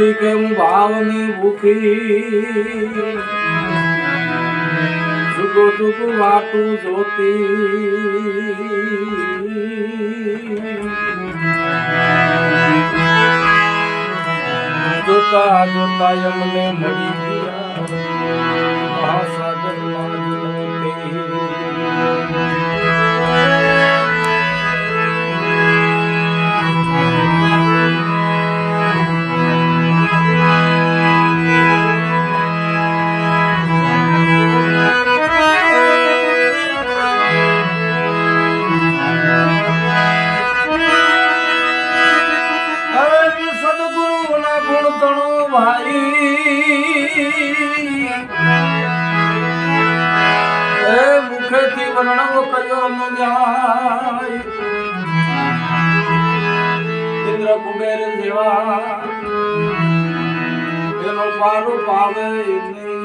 જોતી કે હું ભાવની ભૂખી સુગો સુગો વાટું જોતી જોતા જોતા એમને મળી ગયા મહાસાગરમાં હવે ભાઈ એ મુખેથી વર્ણવ કયો ન જાય. ઇન્દ્ર કુબેર જેવા. એનો પારો પાવે નહીં.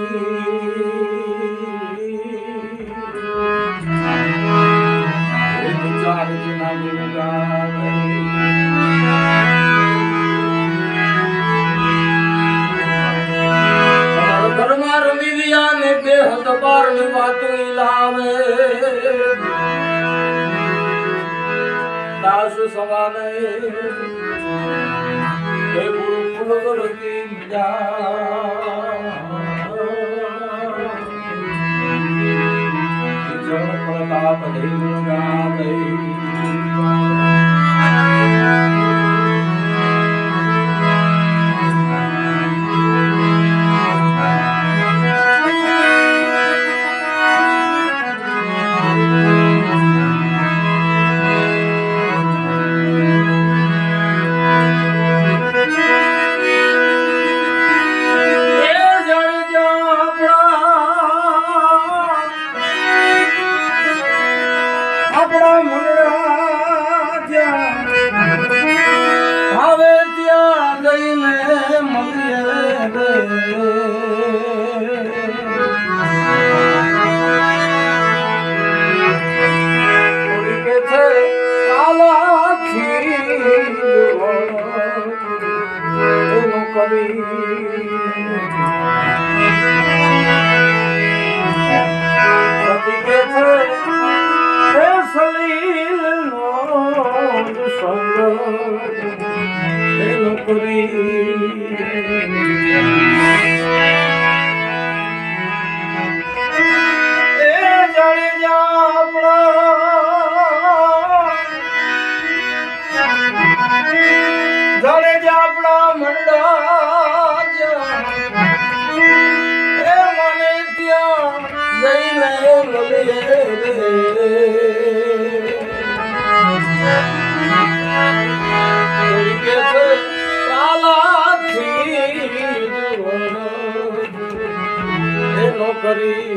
વિચાર જેના સવાને હે ગુરુ ફૂલ જળ પ્રતાપ દેવ ગાવે એનું કરી સતી કે છે હે સલીલનો જ સંગ એનો કરી એ જાણે આપણા જાણે કરી.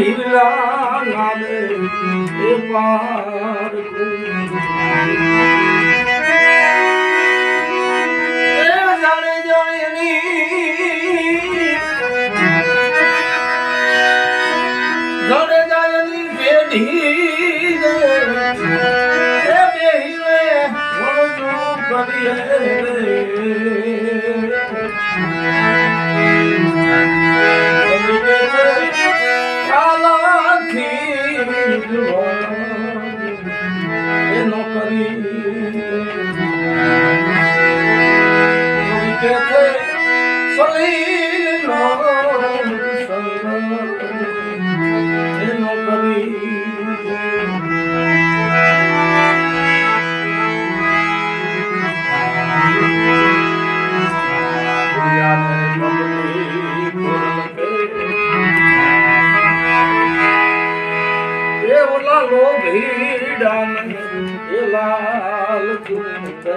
હિરલા નાદ એ પાર કુંગા કરી દુનિયાને એ લાલ ચૂંટે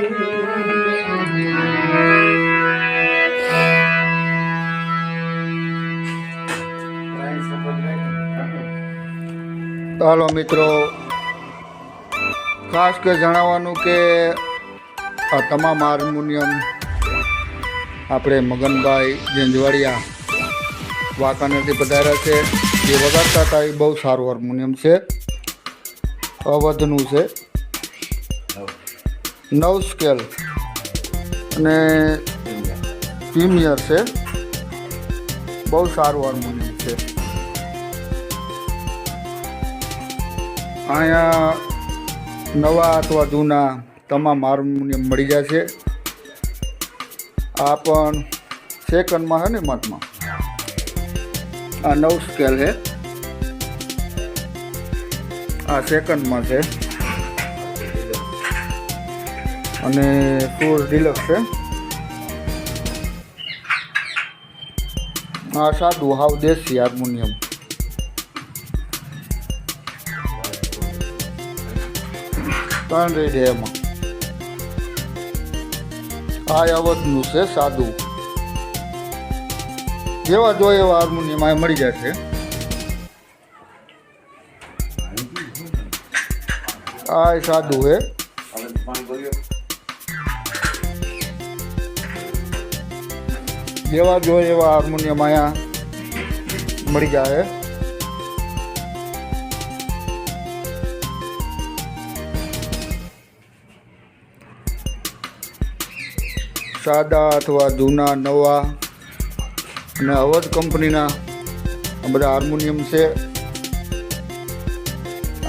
હાલો મિત્રો, ખાસ કે જણાવવાનું કે આ તમામ હાર્મોનિયમ આપણે મગનભાઈ જેંજવાડિયા વાંકાનેરથી પધાર્યા છે. જે વગાડતા હતા એ બહુ સારું હાર્મોનિયમ છે. અવધનું છે. નવ સ્કેલ અને પ્રીમિયર છે. બહુ સારું હાર્મોનિયમ છે. અહીંયા નવા અથવા જૂના તમામ હાર્મોનિયમ મળી જશે આ પણ સેકન્ડમાં છે ને મતમાં આ નવ સ્કેલ છે. આ સેકન્ડમાં છે. અને ફોર ડિલક્સ છે. આ સાદું હાવ દેશી હાર્મોનિયમ. ત્રણ રહી છે એમાં. આ અવધનું છે સાદું. જેવા જોઈએ એવા હાર્મોનિયમ આ મળી જશે આ સાદું છે. જેવા જોઈએ એવા હાર્મોનિયમ અહીંયા મળી જાય સાદા અથવા જૂના, નવા અને અવધ કંપનીના આ બધા હાર્મોનિયમ છે.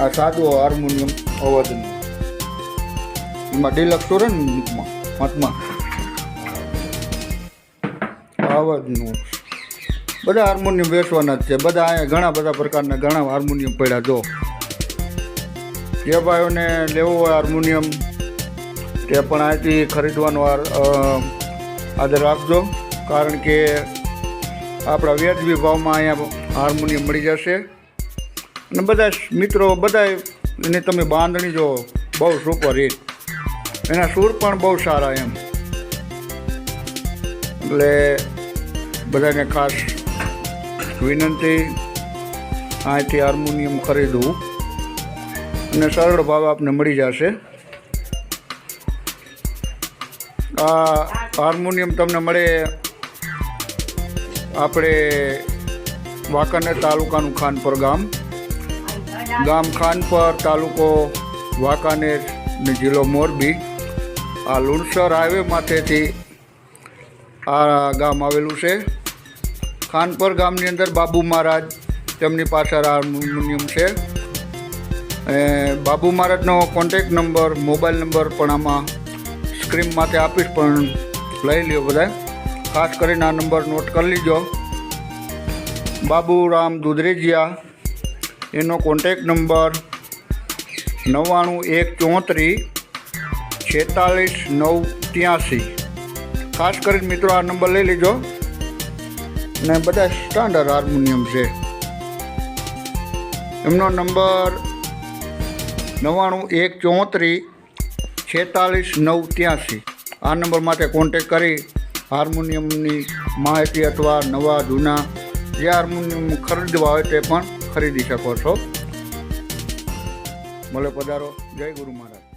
આ સાદું હાર્મોનિયમ અવધનું. એમાં ડિલક્સ ને મતમાં અવધનું બધા હાર્મોનિયમ વેચવાના જ છે. બધા અહીંયા ઘણા બધા પ્રકારના ઘણા હાર્મોનિયમ પડ્યા, જો. જે ભાઈઓને લેવું હોય હાર્મોનિયમ, તે પણ અહીંથી ખરીદવાનો આદર રાખજો. કારણ કે આપણા વ્યાજબી ભાવમાં અહીંયા હાર્મોનિયમ મળી જશે. અને બધા મિત્રો, બધા એને તમે બાંધણી જો, બહુ સુપર હિટ. એના સૂર પણ બહુ સારા એમ. એટલે બધાને ખાસ વિનંતી અહીંથી હાર્મોનિયમ ખરીદવું. અને સરળ ભાવ આપને મળી જશે. આ હાર્મોનિયમ તમને મળે આપણે વાંકાનેર તાલુકાનું ખાનપર ગામ. ગામ ખાનપર તાલુકો વાંકાનેર ને જિલ્લો મોરબી. આ લુણસર હાઈવે માથેથી આ ગામ આવેલું છે. ખાનપર ગામની અંદર બાબુ મહારાજ તેમની પાછળ હાર્મોનિયમ છે. એ બાબુ મહારાજનો કોન્ટેક નંબર મોબાઈલ નંબર પણ આમાં સ્ક્રીન માટે આપીશ, પણ લઈ લ્યો બધા ખાસ કરીને આ નંબર નોટ કરી લીજો. બાબુરામ દુધરેજિયા, એનો કોન્ટેક નંબર નવ્વાણું એક ચોત્રીસ છેતાલીસ નવ ત્યાંસી. ખાસ કરીને મિત્રો આ નંબર લઈ લેજો. ને બધા સ્ટાન્ડર્ડ હાર્મોનિયમ છે. એમનો નંબર નવ્વાણું એક ચોત્રીસ છેતાલીસ નવ ત્યાંસી. આ નંબર માટે કોન્ટેક કરી હાર્મોનિયમની માહિતી અથવા નવા જૂના જે હાર્મોનિયમ ખરીદવા હોય તે પણ ખરીદી શકો છો. ભલે પધારો. જય ગુરુ મહારાજ.